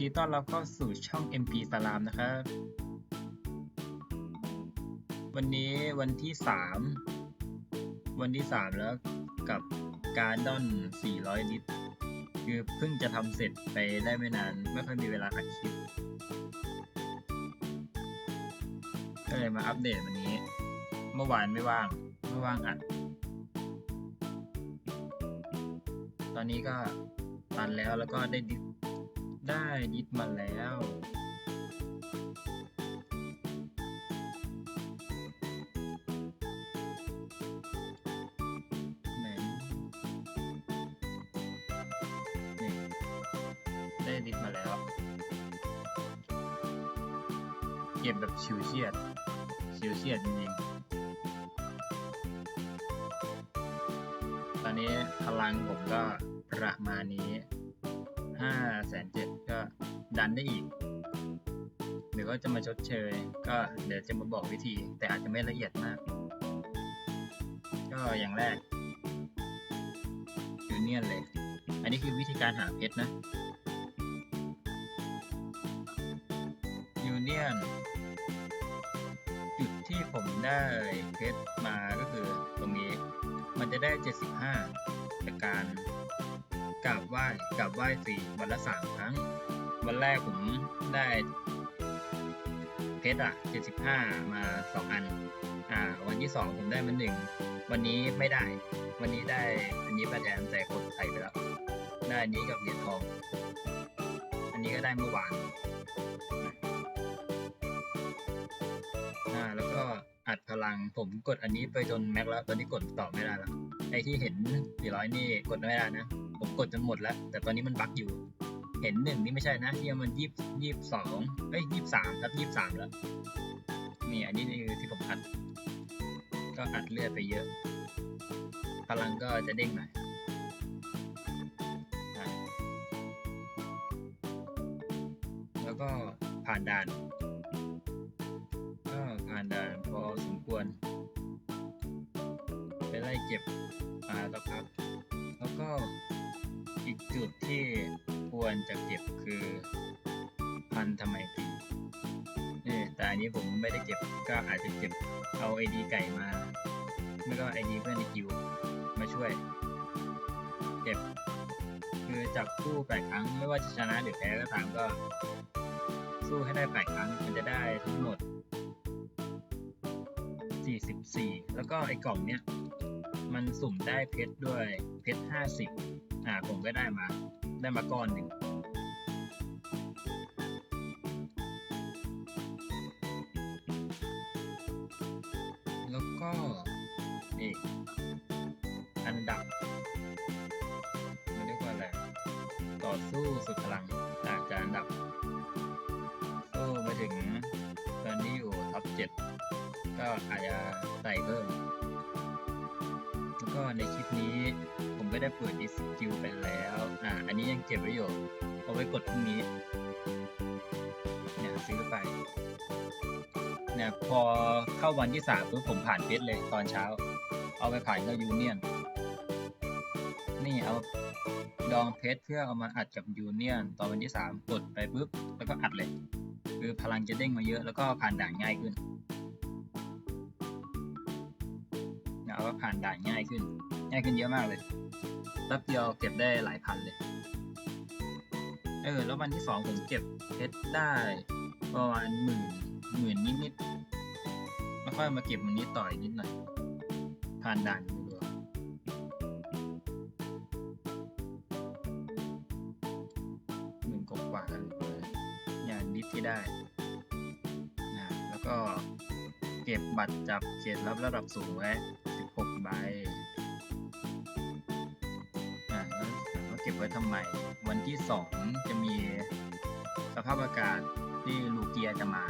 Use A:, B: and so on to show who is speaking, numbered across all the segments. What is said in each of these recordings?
A: ดีต้อนรับเข้าสู่ช่อง MP สลามนะครับ วันนี้วันที่ 3 วันที่ 3 แล้วกับการดอน 400 ลิตร คือเพิ่งจะทำเสร็จไปได้ไม่นาน ไม่ค่อยมีเวลาอัดคลิป ก็เลยมาอัปเดตวันนี้ เมื่อวานไม่ว่าง ไม่ว่างอัด ตอนนี้ก็ตันแล้วแล้วก็ได้ดิส ได้ดิสมาแล้วไหนนี่ได้ดิสมาแล้ว เก็บแบบชิวเชียดชิวเชียดจริงๆตอนนี้พลังผมก็ประมาณนี้ ห้าแสนเจ็ดก็ดันได้อีกเดี๋ยวก็จะมาชดเชย ก็เดี๋ยวจะมาบอกวิธี แต่อาจจะไม่ละเอียดมาก ก็อย่างแรกยูเนียนเลย อันนี้คือวิธีการหาเพชรนะยูเนียนจุดที่ผมได้เพชรมาก็คือตรงนี้ มันจะได้ 75จากการ ราบไหว้กราบไหว้สี่วันละสามครั้ง วันแรกผมได้เพชรอะเจ็ดสิบห้ามาสองอัน อ่า วันที่สองผมได้มาหนึ่งวันนี้ไม่ได้ วันนี้ได้อันนี้ประแดนแต่คนไทยไปแล้วได้อันนี้กับเหรียญทอง อันนี้ก็ได้เมื่อวาน อัดพลัง ผมกดอันนี้ไปจนแม็กแล้ว ตอนนี้กดต่อไม่ได้แล้วไอที่เห็น 400 นี่กดไม่ได้นะ ผมกดจนหมดแล้ว แต่ตอนนี้มันบั๊กอยู่ เห็นหนึ่งนี่ไม่ใช่นะที่มันยี่ยี่สองเอ้ยยี่สามครับยี่สามแล้ว นี่อันนี้คือที่ผมอัด ก็อัดเลือดไปเยอะ พลังก็จะเด้งหน่อยแล้วก็ผ่านด่าน จะเก็บคือพันธไมตรีนี่แต่อันนี้ผมไม่ได้เก็บก็อาจจะเก็บเอาไอดีไก่มา ไม่ก็ไอดีเพื่อนในคิวมาช่วย เก็บ คือจับคู่แปดครั้งไม่ว่าจะชนะหรือแพ้ก็ตามก็ สู้ให้ได้แปดครั้งมันจะได้ทั้งหมด 44 แล้วก็ไอ้กล่องเนี้ยมันสุ่มได้เพชรด้วยเพชร50อ่าผมก็ได้มา ได้มาก้อนหนึ่ง เปิดดิสกิลไปแล้ว อ่า อันนี้ยังเก็บไว้อยู่เอาไว้กดพรุ่งนี้เนี่ยซื้อไปเนี่ยพอเข้าวันที่สามปุ๊บผมผ่านเพชรเลยตอนเช้า เอาไปผ่านก็ยูเนียน นี่เอาดองเพชรเพื่อเอามาอัดกับยูเนียน ตอนวันที่สามกดไปปุ๊บแล้วก็อัดเลย คือพลังจะเด้งมาเยอะแล้วก็ผ่านด่านง่ายขึ้นนะว่าผ่านด่านง่ายขึ้น ง่ายขึ้นเยอะมากเลย แป๊บเดียวเก็บได้หลายพันเลย เออ แล้ววันที่สองผมเก็บเพชรได้ประมาณหมื่นหมื่นนิดนิดๆแล้วค่อยมาเก็บมันนี้ต่อยนิดหน่อย ผ่านด่านรัวหมื่นกว่ากันเลยอย่างนิดที่ได้นะแล้วก็เก็บบัตรจับเขตรับระดับสูงไว้16ใบ ไว้ทำไม วันที่ 2 จะมีสภาพอากาศที่ลูเกียจะมา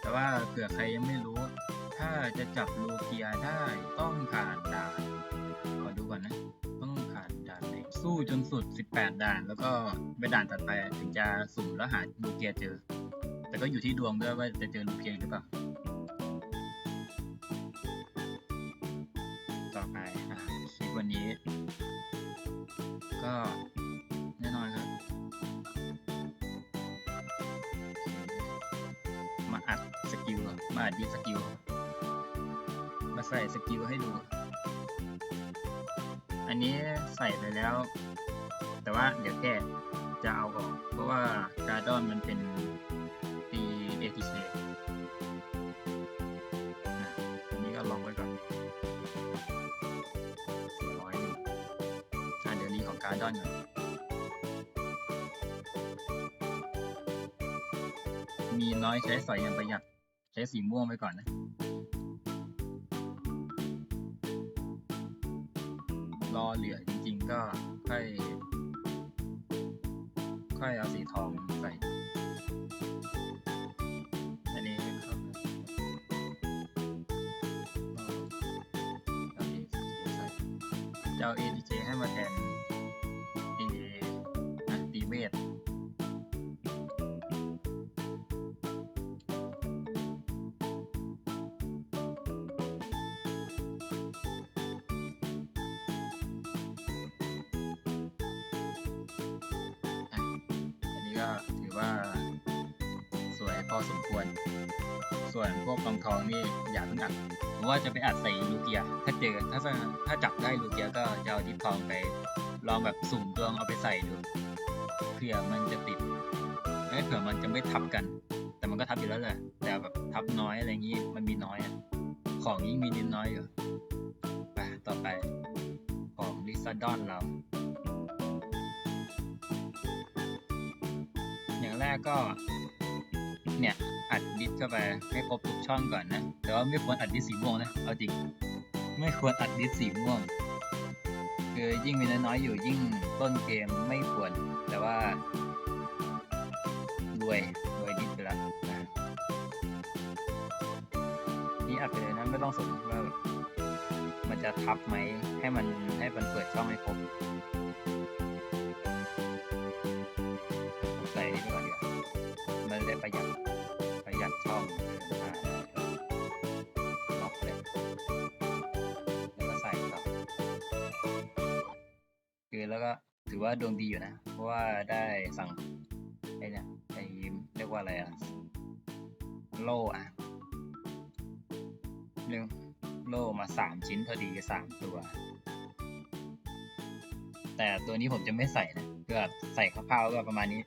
A: แต่ว่าเผื่อใครยังไม่รู้ ถ้าจะจับลูเกียได้ต้องผ่านด่าน ขอดูก่อนนะ ต้องผ่านด่านไหนสู้จนสุด 18 ด่าน แล้วก็ไปด่านต่อไปถึงจะสุ่มแล้วหาลูเกียเจอ แต่ก็อยู่ที่ดวงด้วยว่าจะเจอลูเกียหรือเปล่า ก็แน่นอนครับมาอัดสกิลมาอัดยิสกิลมาใส่สกิลให้ดู อันนี้ใส่ไปแล้ว แต่ว่าเดี๋ยวแก้จะเอาออก เพราะว่าการ์ดอนมันเป็นตีเอทิเซ นี้ของการดอนก่อนมีน้อยใช้สอยอย่างประหยัด ใช้สีม่วงไปก่อนนะ รอเหลือจริงๆก็ค่อย ค่อยเอาสีทองใส่อันนี้เข้าเอา ATJ ใส่จะเอา ATJ ให้มาแทน ว่าจะไปอัดใส่ลูเกีย ถ้าเจอถ้าจะถ้าจับได้ลูเกียก็จะเอาดิปทองไป ลองแบบสุ่มดวงเอาไปใส่ดูเผื่อมันจะติดเอ้ยเผื่อมันจะไม่ทับกัน แต่มันก็ทับอยู่แล้วแหละแต่แบบทับน้อยอะไรอย่างงี้มันมีน้อยอะของยิ่งมีนิดน้อยอยู่ไปต่อไปของลิซาดอนเราอย่างแรกก็ เนี่ยอัดดิสเข้าไปให้ครบทุกช่องก่อนนะ แต่ว่าไม่ควรอัดดิสสีม่วงนะ เอาจริง ไม่ควรอัดดิสสีม่วง คือยิ่งมีน้อยๆอยู่ยิ่งต้นเกมไม่ควร แต่ว่ารวยรวยดิสไปแล้วนะนี่อัดไปเลยนะไม่ต้องสนว่ามันจะทับไหมให้มันให้มันเปิดช่องให้ครบ ประหยัดประหยัดช่องล็อกเลยแล้วก็ใส่ต่อคือแล้วก็ถือว่าดวงดีอยู่นะ เพราะว่าได้สั่งไอ้เนี่ยไอ้เรียกว่าอะไรอะโล่อะเรียกโล่มาสามชิ้นพอดีสามตัว แต่ตัวนี้ผมจะไม่ใส่นะเพื่อใส่คร่าวๆก็ประมาณนี้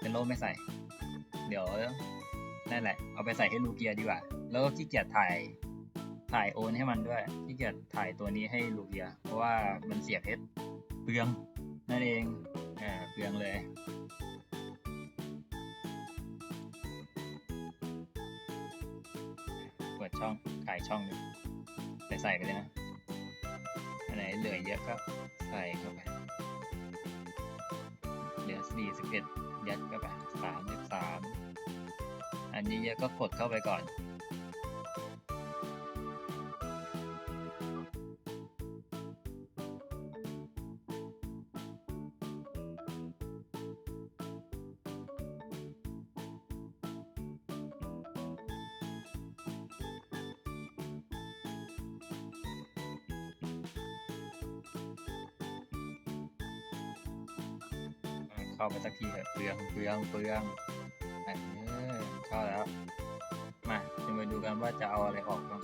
A: เป็นโล่ไม่ใส่ เดี๋ยวนั่นแหละ เอาไปใส่ให้ลูเกียดีกว่า แล้วก็ขี้เกียจถ่ายถ่ายโอนให้มันด้วยขี้เกียจถ่ายตัวนี้ให้ลูเกีย เพราะว่ามันเสียเพชรเปลืองนั่นเองอ่าเปลืองเลยเปิดช่องขายช่องหนึงใส่ใส่ไปเลยนะอันไหนเหลือเยอะก็ใส่เข้าไป สี่สิบเอ็ดยัดเข้าไปสามสิบสามอันนี้เยอะก็กดเข้าไปก่อน เปลืองเปลืองเปลืองเออเข้าแล้ว มาจะมาดูกันว่าจะเอาอะไรออกบ้าง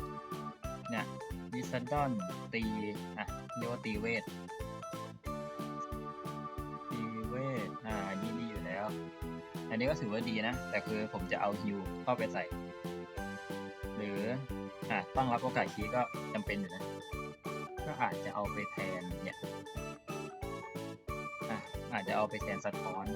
A: เนี่ยดิซันดอนตีอะเรียกว่าตีเวทตีเวทอ่านี่ดีอยู่แล้ว อันนี้ก็ถือว่าดีนะ แต่คือผมจะเอาฮิวเข้าไปใส่ หรืออะต้องรับโอกาสคีก็จำเป็นอยู่นะ ก็อาจจะเอาไปแทนเนี่ยอะอาจจะเอาไปแทนสะท้อน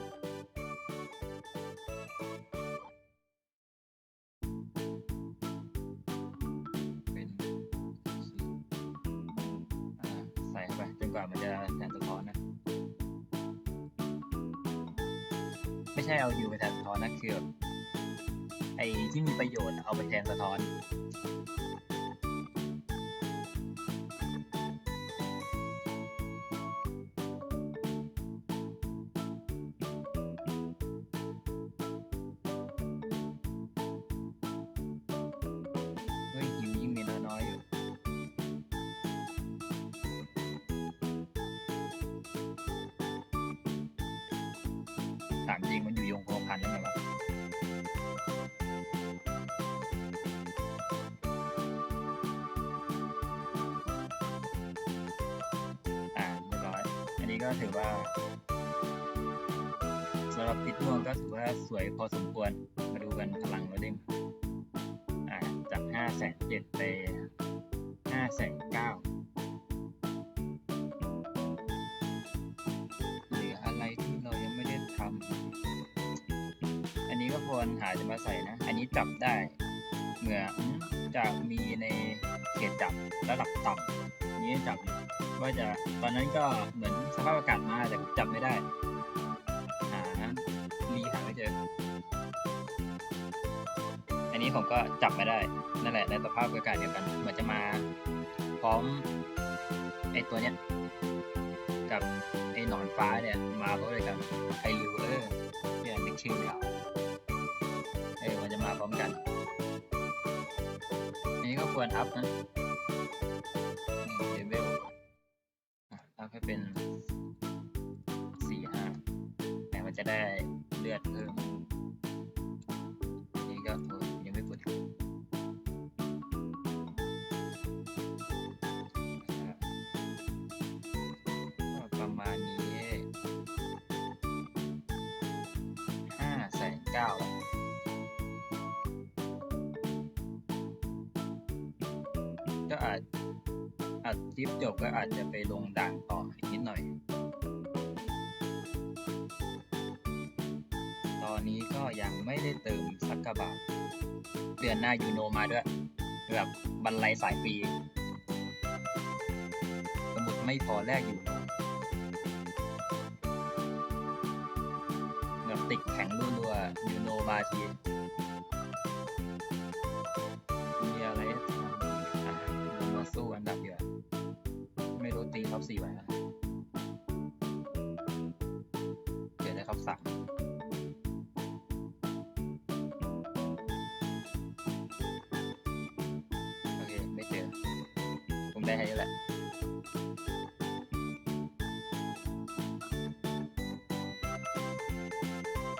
A: ก็ถือว่าสำหรับปิดม่วงก็ถือว่าสวยพอสมควร มาดูกันพลังโรเด้งจากห้าแสนเจ็ดไปห้าแสนเก้าเหลืออะไรที่เรายังไม่ได้ทำอันนี้ก็ควรหาจะมาใส่นะ อันนี้จับได้เหมือนจะมีในเขตจับระดับต่ำนี้จับอยู่ ว่าจะตอนนั้นก็เหมือนสภาพอากาศมาแต่จับไม่ได้ หารีหาไม่เจอ อันนี้ผมก็จับไม่ได้ นั่นแหละในสภาพอากาศเดียวกันเหมันจะมา พร้อมไอตัวเนี้ยกับไอหนอนฟ้าเนี่ยมาพร้อมเลยกันไอริวเออเรียกนึกชื่อไม่ออกเออมันจะมาพร้อมกันอันนี้ก็ควรอัพนะ เป็นสี่ห้าแต่มันจะได้เลือดเพิ่ม นี่ก็ยังไม่ปวดประมาณนี้ห้าแสนเก้า อัดคลิปจบก็อาจจะไปลงด่านต่ออีกนิดหน่อย ตอนนี้ก็ยังไม่ได้เติมสักกะบาทเดือนหน้ายูโนมาด้วยแบบบรรลัยสายฟีสมุดไม่พอแลกอยูโนแบบติดแข็งรัวๆยูโนมาที ท็อปสี่ไว้นะเดี๋ยวได้ท็อปสามโอเค ไม่เจอ ผมได้แค่นี้แหละ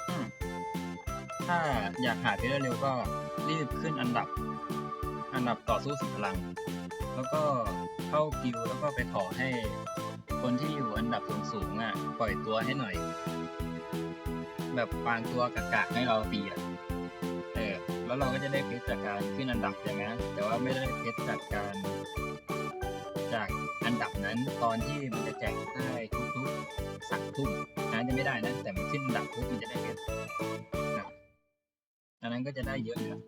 A: อืมถ้าอยากหาเพชรเร็วๆก็รีบขึ้นอันดับ อันดับต่อสู้สุดพลัง แล้วก็เข้ากิวแล้วก็ไปขอให้คนที่อยู่อันดับสูงๆอะ ปล่อยตัวให้หน่อย แบบวางตัวกากๆให้เราตีอะเออแล้วเราก็จะได้เพชรจากการขึ้นอันดับอย่างนั้นแต่ว่าไม่ได้เพชรจากการจากอันดับนั้นตอนที่มันจะแจกได้ทุกๆสักทุ่มนั้นจะไม่ได้นะแต่มันขึ้นอันดับปุ๊บมันจะได้เพชรนะอันนั้นก็จะได้เยอะนะ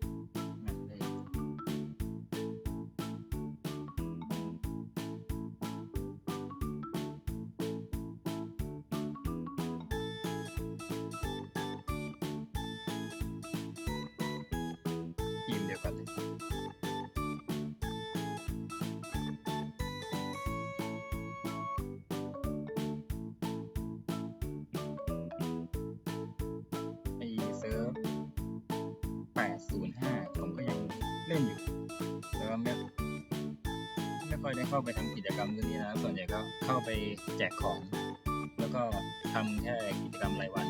A: ไปแจกของ แล้วก็ทำแค่กิจกรรมรายวัน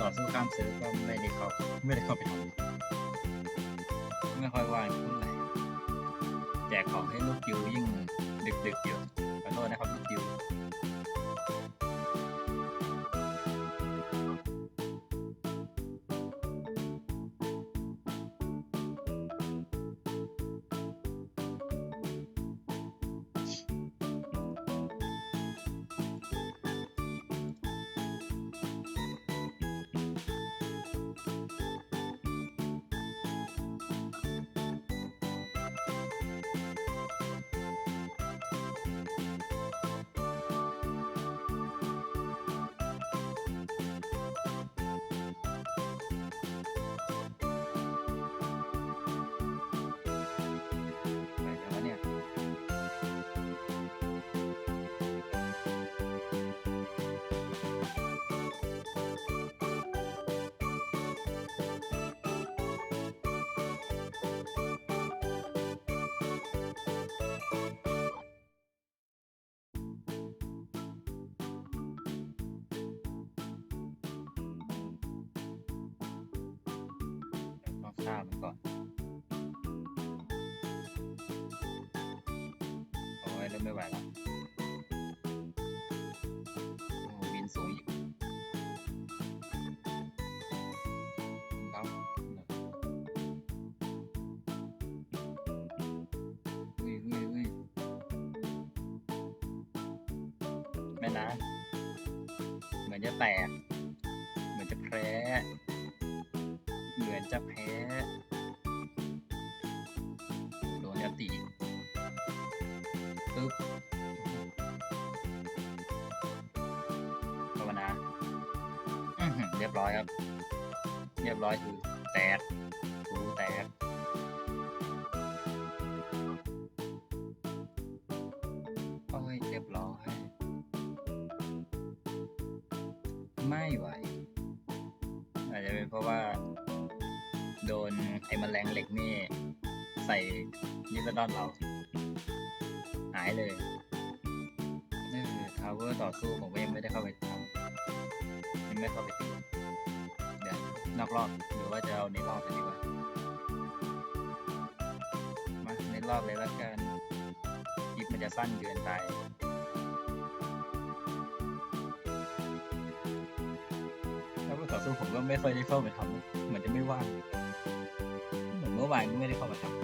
A: ต่อสู้ข้ามเสือก็ไม่ได้เข้าไม่ได้เข้าไปทำไม่ค่อยว่างเท่าไหร่แจกของให้ลูกจิวยิ่งดึกๆอยู่ขอโทษนะครับลูกจิวามันก่อนโอ้ยเริ่มไม่ไหวแล้วบินสูงอีกครับเยเฮ้ยเฮ้ยไม่นะ เหมือนจะแตก เหมือนจะแพร่ โดนยติปึ๊บภาวนาอื้อหือเรียบร้อยครับ เรียบร้อยคือแตกรูแตก ลิซาดอนเราหายเลยเออทาวเวอร์ต่อสู้ผมก็ยังไม่ได้เข้าไปทำยังไม่เข้าไปตีเดี๋ยวนอกรอบหรือว่าจะเอาในรอบกันดีกว่ามาในรอบเลยละกันคลิปมันจะสั้นเกินไปแล้วก็ต่อสู้ผมก็ไม่ค่อยได้เข้าไปทำเหมือนจะไม่ว่างเหมือนเมื่อวานก็ไม่ได้เข้ามาทำ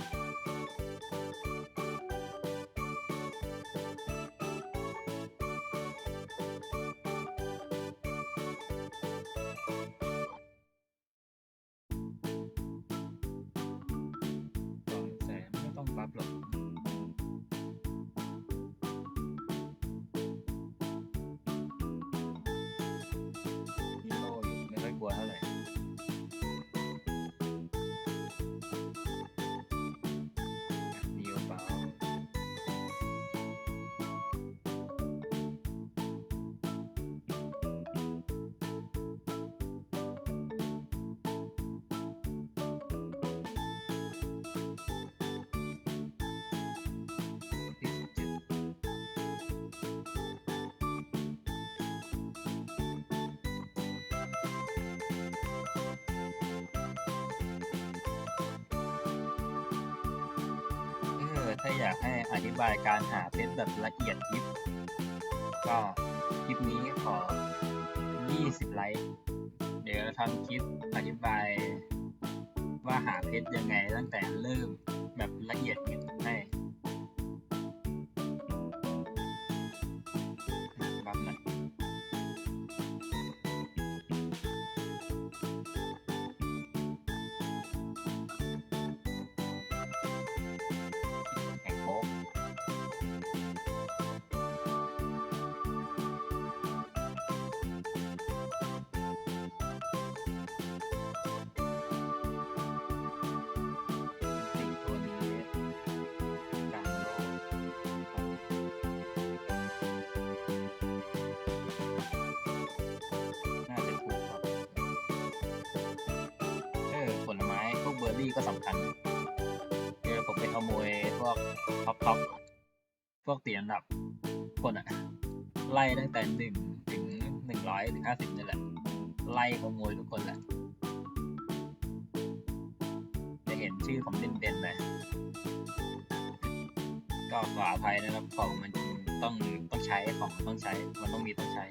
A: ถ้าอยากให้อธิบายการหาเพชรแบบละเอียดยิบ ก็คลิปนี้ขอ 20 ไลค์ เดี๋ยวทำคลิปอธิบายว่าหาเพชรยังไงตั้งแต่เริ่มแบบละเอียดยิบให้ รี่ก็สำคัญเออผมไปขโมยพวกท็อปท็อปพวกเตียนดับคนอะไล่ตั้งแต่หนึ่งถึงหนึ่งร้อยถึงห้าสิบนี่แหละ ไล่ขโมยทุกคนแหละ จะเห็นชื่อผมเด่นๆเลยก็ขออภัยนะครับของมันต้องต้องใช้ของต้องใช้ มันต้องมีต้องใช้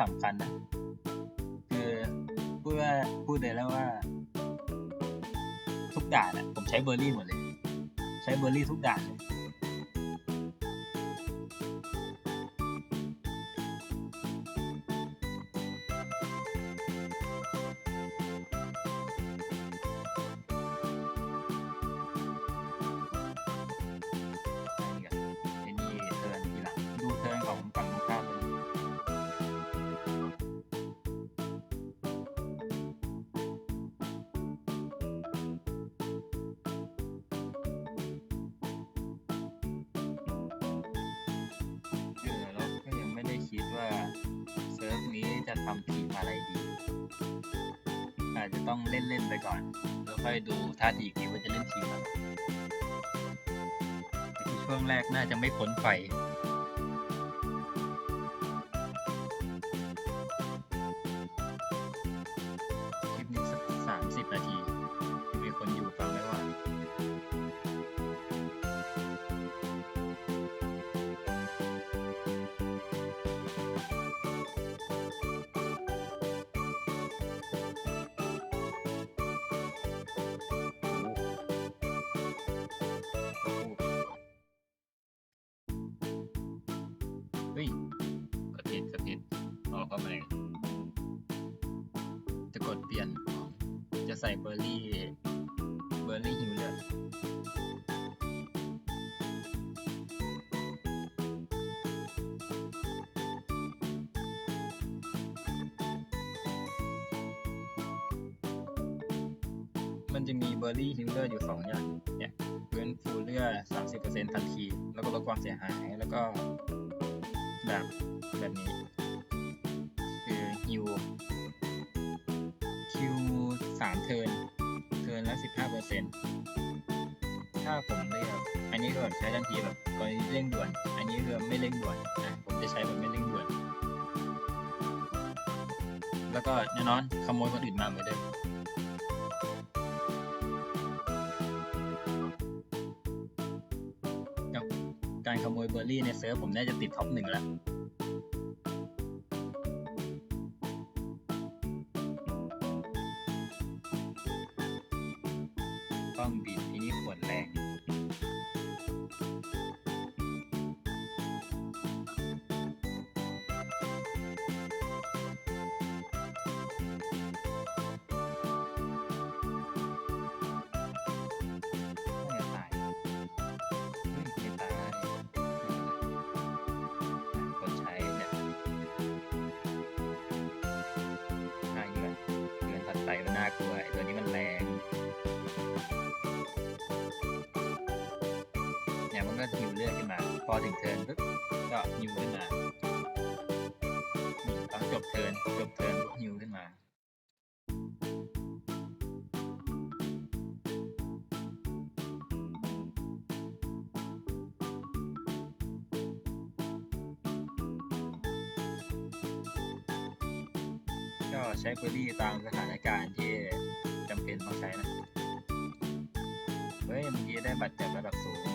A: สำคัญนะคือพูดว่าพูดเลยแล้วว่า ทุกด่านอะผมใช้เบอร์รี่หมดเลย ใช้เบอร์รี่ทุกด่านเลย ไม่พ้นไฟ ใส่เบอร์รี่ เบอร์รี่ฮิวเลือดมันจะมีเบอร์รี่ฮิลเลอร์อยู่สองอย่าง เนี่ยฟื้นฟูเลือด30%ทันที แล้วก็ลดความเสียหาย แล้วก็แบบแบบนี้ สามเทินเทินละสิบห้าเปอร์เซ็นต์ถ้าผมเลือก อันนี้ก็ใช้ทันทีแบบกรณีเร่งด่วน อันนี้เรือไม่เร่งด่วนนะผมจะใช้แบบไม่เร่งด่วน แล้วก็แน่นอนขโมยคนอื่นมาเหมือนเดิมการขโมยเบอร์รี่ในเซิร์ฟผมน่าจะติดท็อปหนึ่งแล้ว ก็หิวเลือดขึ้นมา พอถึงเทิร์นปุ๊บก็ฮิวขึ้นมาตองจบเทิร์นจบเทิร์นปุ๊บฮิวขึ้นมาก็ใช้เบอร์รี่ตามสถานการณ์ที่จำเป็นต้องใช้นะ เฮ้ยเมื่อกี้ได้บัตรเจ็บระดับสูง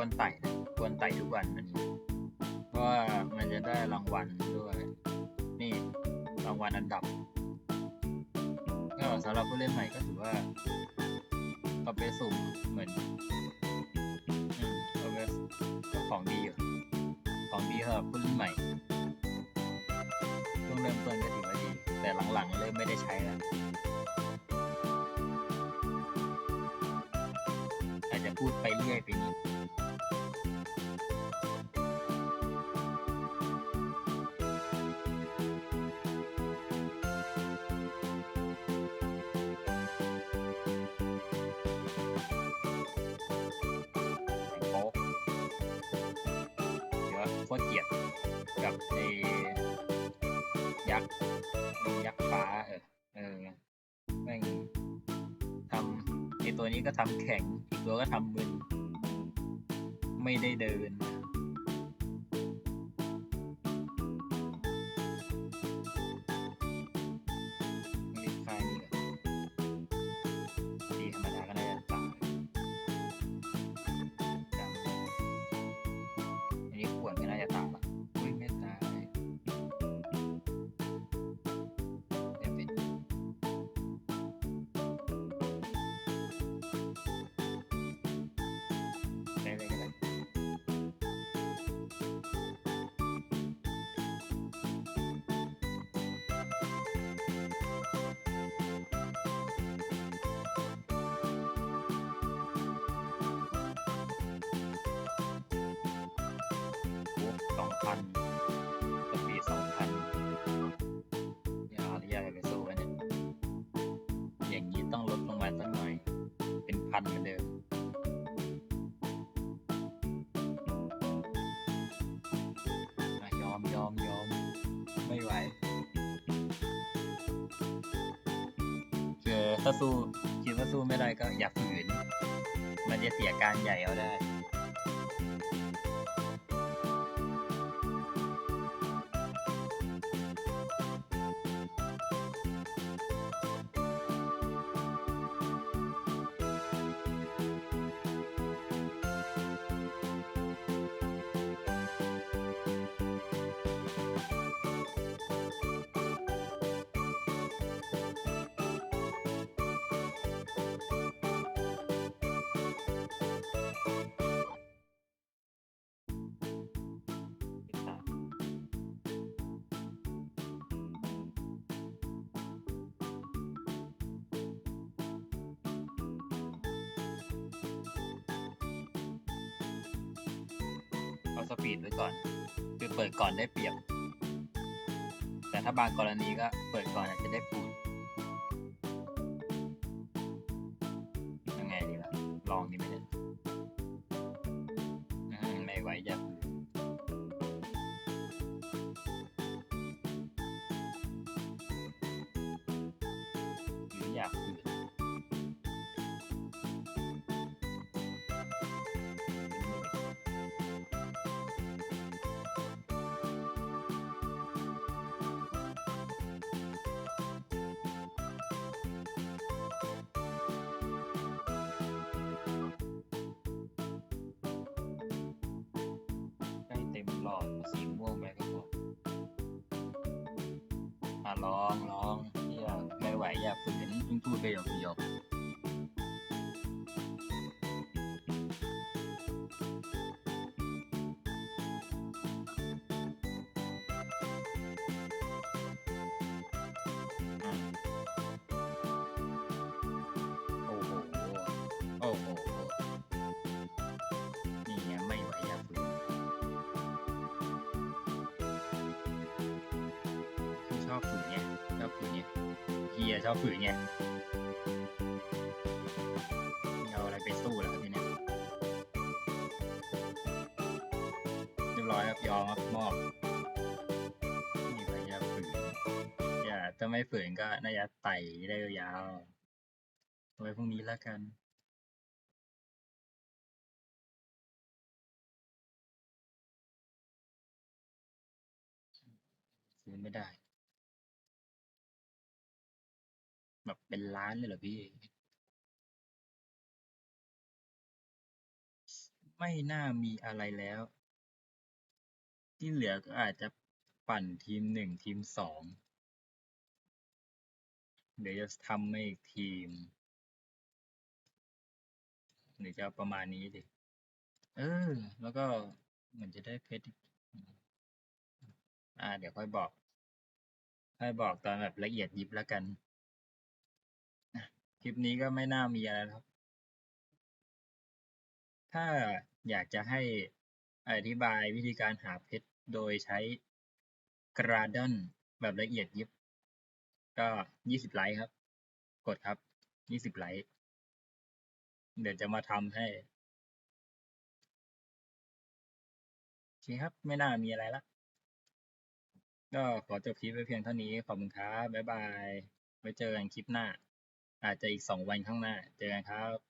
A: ควรไต่นะควรไต่ทุกวันอันะเพราะว่ามันจะได้รางวัลด้วย นี่รางวัลอันดับก็สำหรับผู้เล่นใหม่ก็ถือว่าเอาไปสุ่มเหมือนเอาไปก็ของดีอยู่ของดีสำหรับผู้เล่นใหม่ช่วงเริ่มต้นก็ถือว่าดี แต่หลังๆเริ่มไม่ได้ใช้แล้วอาจจะพูดไปเรื่อยไปนิด เดี๋ยวโคตรเกลียดกับไอ้ยักษ์ยักษ์ฟ้าเออเออแม่งทำไอ้ตัวนี้ก็ทำแข็งอีกตัวก็ทำมึนไม่ได้เดิน พันเหมือนเดิมยอมยอมยอมไม่ไหวคือถ้าสู้คิดว่าสู้ไม่ได้ก็อย่าฝืน มันจะเสียการใหญ่เอาได้ สปีดไว้ก่อน คือเปิดก่อนได้เปรียบ แต่ถ้าบางกรณีก็เปิดก่อนอาจจะได้ปู อนสีม่วงไปก็พออะลองร้องเที่ยไม่ไหวอย่าฝืนเพิ่งพูดไปหยอกหยอก อชอบฝืนไงชอบฝืนไงเฮียชอบฝืนไงเอาอะไรไปสู้ล่ะครับทีเนี้ยเรียบร้อยครับยอมครับมอบนี่ไปอย่าฝืนอย่าถ้าไม่ฝืนก็น่าจะไต่ได้ยาวๆเอาไว้พรุ่งนี้แล้วกันซื้อไม่ได้ เป็นล้านเลยเหรอพี่ ไม่น่ามีอะไรแล้ว ที่เหลือก็อาจจะปั่นทีมหนึ่งทีมสองเดี๋ยวจะทำมาอีกทีมเดี๋ยวจะประมาณนี้ดิเออ แล้วก็เหมือนจะได้เพชรอ่า เดี๋ยวค่อยบอก ค่อยบอกตอนแบบละเอียดยิบแล้วกัน คลิปนี้ก็ไม่น่ามีอะไรครับ ถ้าอยากจะให้อธิบายวิธีการหาเพชรโดยใช้กราดอนแบบละเอียดยิบ ก็ยี่สิบไลค์ครับ กดครับยี่สิบไลค์ เดี๋ยวจะมาทำให้โอเคครับ ไม่น่ามีอะไรละ ก็ขอจบคลิปไว้เพียงเท่านี้ ขอบคุณครับ บ๊ายบาย ไว้เจอกันคลิปหน้า อาจจะอีกสองวันข้างหน้า เจอกันครับ